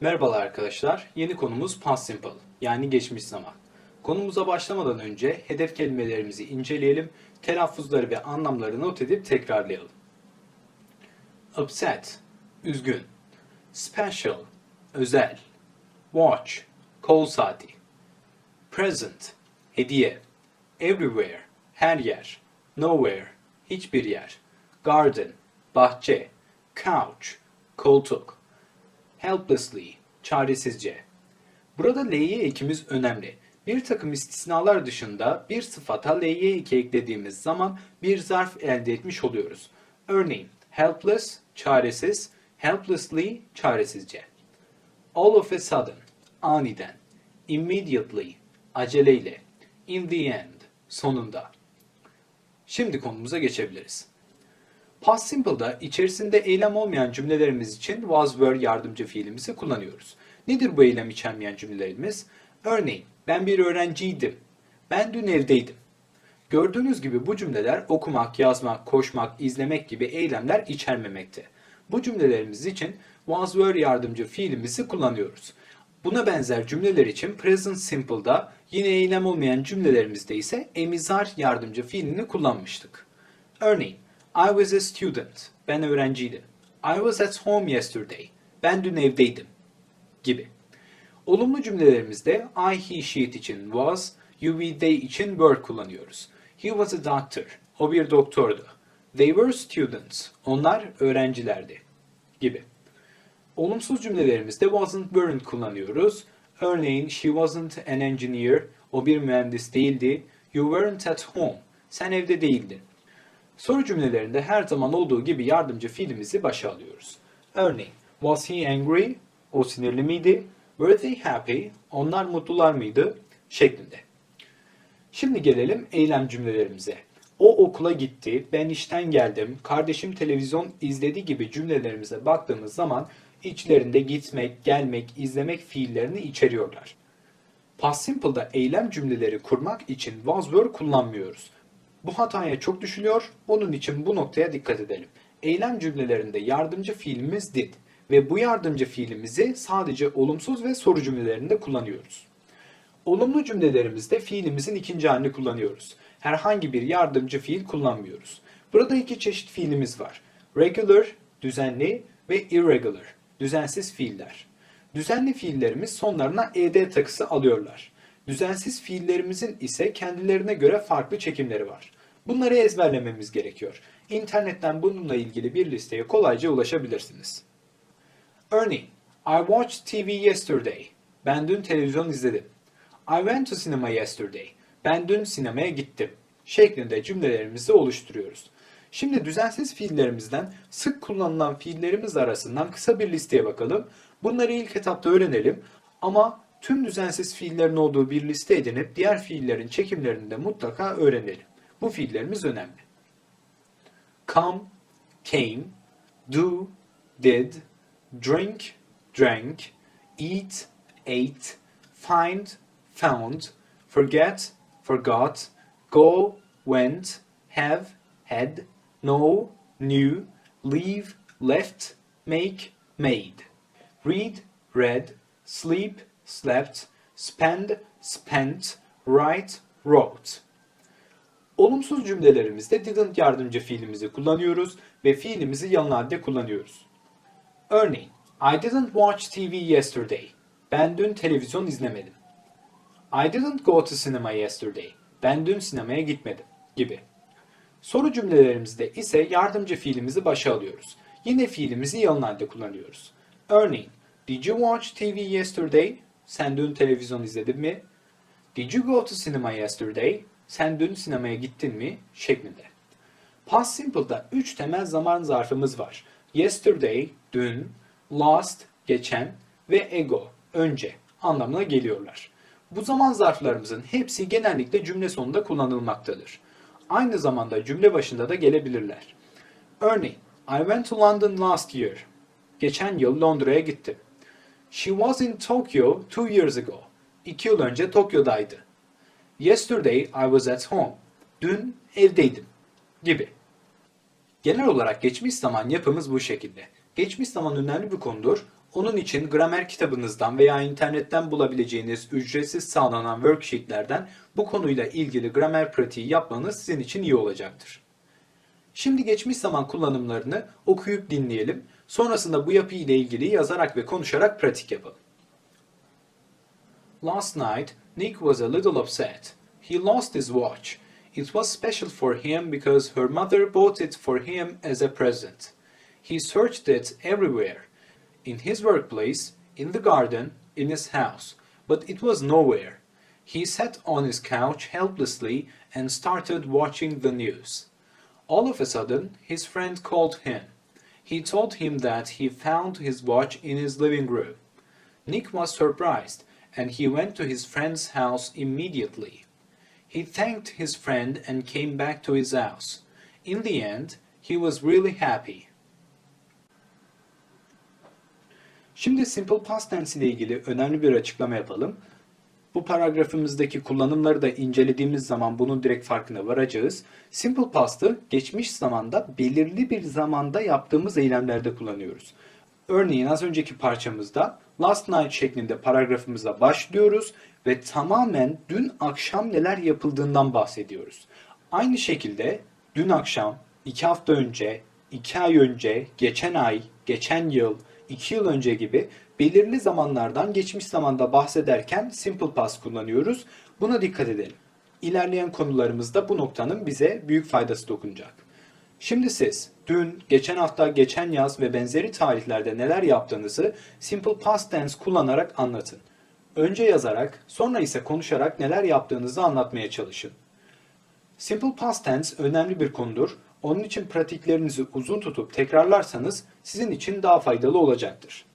Merhabalar arkadaşlar. Yeni konumuz past simple yani geçmiş zaman. Konumuza başlamadan önce hedef kelimelerimizi inceleyelim, telaffuzları ve anlamları not edip tekrarlayalım. Upset, üzgün. Special, özel. Watch, kol saati. Present, hediye. Everywhere, her yer. Nowhere, hiçbir yer. Garden, bahçe. Couch, koltuk. Helplessly, çaresizce. Burada L'ye ekimiz önemli. Bir takım istisnalar dışında bir sıfata L'ye eki eklediğimiz zaman bir zarf elde etmiş oluyoruz. Örneğin helpless, çaresiz, helplessly, çaresizce. All of a sudden, aniden. Immediately, aceleyle. In the end, sonunda. Şimdi konumuza geçebiliriz. Past Simple'da içerisinde eylem olmayan cümlelerimiz için was were yardımcı fiilimizi kullanıyoruz. Nedir bu eylem içermeyen cümlelerimiz? Örneğin ben bir öğrenciydim. Ben dün evdeydim. Gördüğünüz gibi bu cümleler okumak, yazmak, koşmak, izlemek gibi eylemler içermemekte. Bu cümlelerimiz için was were yardımcı fiilimizi kullanıyoruz. Buna benzer cümleler için present simple'da yine eylem olmayan cümlelerimizde ise emizar yardımcı fiilini kullanmıştık. Örneğin I was a student. Ben öğrenciydim. I was at home yesterday. Ben dün evdeydim. Gibi. Olumlu cümlelerimizde I, he, she için was, you, we, they için were kullanıyoruz. He was a doctor. O bir doktordu. They were students. Onlar öğrencilerdi. Gibi. Olumsuz cümlelerimizde wasn't, weren't kullanıyoruz. Örneğin she wasn't an engineer. O bir mühendis değildi. You weren't at home. Sen evde değildin. Soru cümlelerinde her zaman olduğu gibi yardımcı fiilimizi başa alıyoruz. Örneğin, was he angry? O sinirli miydi? Were they happy? Onlar mutlular mıydı? Şeklinde. Şimdi gelelim eylem cümlelerimize. O okula gitti, ben işten geldim, kardeşim televizyon izledi gibi cümlelerimize baktığımız zaman içlerinde gitmek, gelmek, izlemek fiillerini içeriyorlar. Past Simple'da eylem cümleleri kurmak için was were kullanmıyoruz. Bu hataya çok düşülüyor, onun için bu noktaya dikkat edelim. Eylem cümlelerinde yardımcı fiilimiz did ve bu yardımcı fiilimizi sadece olumsuz ve soru cümlelerinde kullanıyoruz. Olumlu cümlelerimizde fiilimizin ikinci halini kullanıyoruz. Herhangi bir yardımcı fiil kullanmıyoruz. Burada iki çeşit fiilimiz var. Regular, düzenli ve irregular, düzensiz fiiller. Düzenli fiillerimiz sonlarına ed takısı alıyorlar. Düzensiz fiillerimizin ise kendilerine göre farklı çekimleri var. Bunları ezberlememiz gerekiyor. İnternetten bununla ilgili bir listeye kolayca ulaşabilirsiniz. Örneğin, I watched TV yesterday. Ben dün televizyon izledim. I went to cinema yesterday. Ben dün sinemaya gittim. Şeklinde cümlelerimizi oluşturuyoruz. Şimdi düzensiz fiillerimizden sık kullanılan fiillerimiz arasından kısa bir listeye bakalım. Bunları ilk etapta öğrenelim ama tüm düzensiz fiillerin olduğu bir liste edinip diğer fiillerin çekimlerini de mutlaka öğrenelim. Bu fiillerimiz önemli. Come, came, do, did, drink, drank, eat, ate, find, found, forget, forgot, go, went, have, had, know, knew, leave, left, make, made. Read, read, sleep, slept, spend, spent, write, wrote. Olumsuz cümlelerimizde didn't yardımcı fiilimizi kullanıyoruz ve fiilimizi yalın halde kullanıyoruz. Örneğin, I didn't watch TV yesterday. Ben dün televizyon izlemedim. I didn't go to cinema yesterday. Ben dün sinemaya gitmedim gibi. Soru cümlelerimizde ise yardımcı fiilimizi başa alıyoruz. Yine fiilimizi yalın halde kullanıyoruz. Örneğin, Did you watch TV yesterday? Sen dün televizyon izledin mi? Did you go to cinema yesterday? Sen dün sinemaya gittin mi? şeklinde. Past Simple'da 3 temel zaman zarfımız var. Yesterday, dün, last, geçen ve ago, önce anlamına geliyorlar. Bu zaman zarflarımızın hepsi genellikle cümle sonunda kullanılmaktadır. Aynı zamanda cümle başında da gelebilirler. Örneğin, I went to London last year. Geçen yıl Londra'ya gittim. She was in Tokyo two years ago. İki yıl önce Tokyo'daydı. Yesterday I was at home. Dün evdeydim. Gibi. Genel olarak geçmiş zaman yapımız bu şekilde. Geçmiş zaman önemli bir konudur. Onun için gramer kitabınızdan veya internetten bulabileceğiniz ücretsiz sağlanan worksheetlerden bu konuyla ilgili gramer pratiği yapmanız sizin için iyi olacaktır. Şimdi geçmiş zaman kullanımlarını okuyup dinleyelim. Sonrasında bu yapı ile ilgili yazarak ve konuşarak pratik yapalım. Last night, Nick was a little upset. He lost his watch. It was special for him because her mother bought it for him as a present. He searched it everywhere in his workplace, in the garden, in his house, but it was nowhere. He sat on his couch helplessly and started watching the news. All of a sudden, his friend called him. He told him that he found his watch in his living room. Nick was surprised and he went to his friend's house immediately. He thanked his friend and came back to his house. In the end, he was really happy. Şimdi simple past tense ile ilgili önemli bir açıklama yapalım. Bu paragrafımızdaki kullanımları da incelediğimiz zaman bunun direkt farkına varacağız. Simple past'ı geçmiş zamanda belirli bir zamanda yaptığımız eylemlerde kullanıyoruz. Örneğin az önceki parçamızda last night şeklinde paragrafımıza başlıyoruz ve tamamen dün akşam neler yapıldığından bahsediyoruz. Aynı şekilde dün akşam, iki hafta önce, iki ay önce, geçen ay, geçen yıl, iki yıl önce gibi belirli zamanlardan geçmiş zamanda bahsederken simple past kullanıyoruz. Buna dikkat edelim. İlerleyen konularımızda bu noktanın bize büyük faydası dokunacak. Şimdi siz dün, geçen hafta, geçen yaz ve benzeri tarihlerde neler yaptığınızı simple past tense kullanarak anlatın. Önce yazarak, sonra ise konuşarak neler yaptığınızı anlatmaya çalışın. Simple past tense önemli bir konudur. Onun için pratiklerinizi uzun tutup tekrarlarsanız sizin için daha faydalı olacaktır.